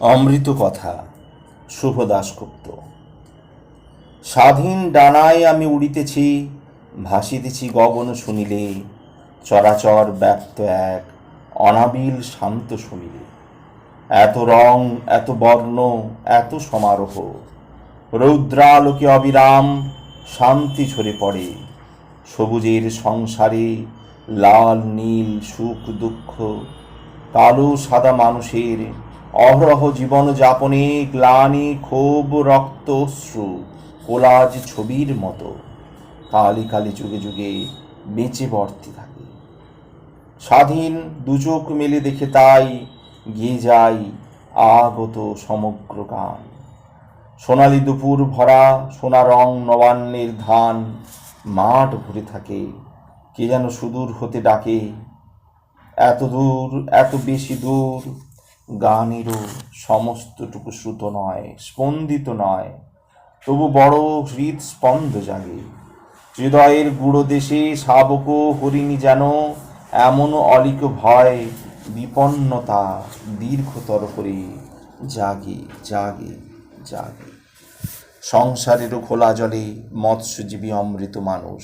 অমৃত কথা, শুভ দাশগুপ্ত। স্বাধীন ডানায় আমি উড়িতেছি, ভাসিতেছি গগন শুনিলে, চরাচর ব্যক্ত এক অনাবিল শান্ত শুনিলে এত রং, এত বর্ণ, এত সমারোহ, রৌদ্রালোকে অবিরাম শান্তি ঝরে পড়ে, সবুজের সংসারে লাল, নীল, সুখ, দুঃখ, কালো, সাদা মানুষের অহরহ জীবন যাপনে গ্লানি ক্ষোভ রক্ত অশ্রু কোলাজ ছবির মতো। কালি কালি যুগে যুগে বেঁচে বর্তি থাকে। স্বাধীন দুচোখ মেলে দেখে তাই গিয়ে যাই আগত সমগ্র গান। সোনালি দুপুর ভরা সোনা রং নবান্নের ধান, মাঠ ভরে থাকে। কে যেন সুদূর হতে ডাকে এত দূর এত বেশি দূর গানেরও সমস্তটুকু শ্রুত নয়, স্পন্দিত নয়। তবু বড় হৃদস্পন্দ জাগে, হৃদয়ের গুঁড়ো দেশে শাবক হরিণী যেন এমন অলিক ভয়, বিপন্নতা দীর্ঘতর করে জাগে জাগে জাগে। সংসারেরও খোলা জলে মৎস্যজীবী অমৃত মানুষ।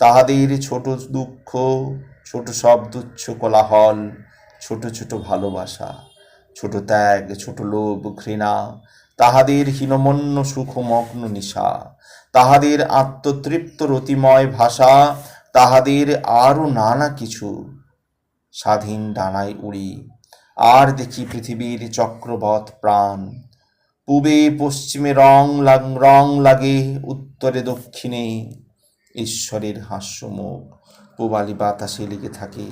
তাহাদের ছোট দুঃখ, ছোট সব কোলাহল ছোট ছোট ভালোবাসা, ছোট ত্যাগ, ছোট লোভ, ঘৃণা, তাহাদের হীনমন্য সুখমগ্ন নিশা, তাহাদের আত্মতৃপ্ত রতিময় ভাষা, তাহাদের আরও নানা কিছু স্বাধীন ডানায় উড়ি। আর দেখি পৃথিবীর চক্রবৎ প্রাণ। পূবে পশ্চিমে রং লাগ, রং লাগে, উত্তরে দক্ষিণে। ঈশ্বরের হাস্যমুখ পূবালি বাতাসে লেগে থাকে।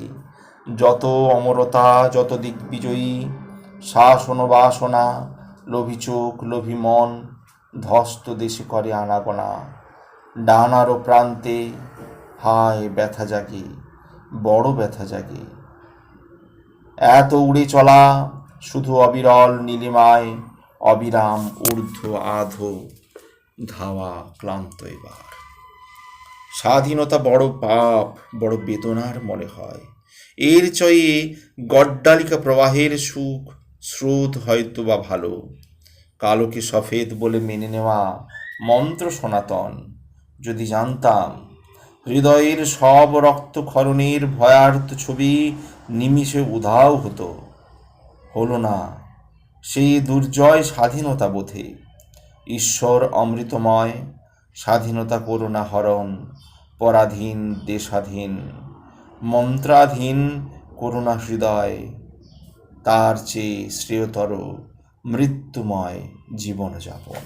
যত অমরতা, যত দিগ্বিজয়ী, শাসন বাসনা, লোভী চোখ, লোভী মন ধস্ত দেশে করে আনাগোনা। ডানারও প্রান্তে হায় ব্যথা জাগে, বড় ব্যথা জাগে। এত উড়ে চলা শুধু অবিরল নীলিমায়, অবিরাম ঊর্ধ্ব আধো ধাওয়া ক্লান্ত এবার। স্বাধীনতা বড় পাপ, বড় বেদনার মনে হয়। এর চয়ে গড্ডালিকা প্রবাহের সুখ, স্রোত হয়তো বা ভালো। কালোকে সফেদ বলে মেনে নেওয়া মন্ত্র সনাতন। যদি জানতাম, হৃদয়ের সব রক্তক্ষরণের ভয়ার্ত ছবি নিমিষে উধাও হতো। হলো না সেই দুর্জয় স্বাধীনতা বোধে। ঈশ্বর অমৃতময়, স্বাধীনতা করুণা হরণ, পরাধীন দেশাধীন। মন্ত্রাধীন করুণা হৃদয় তার চেয়ে শ্রেয়তর মৃত্যুময় জীবনযাপন।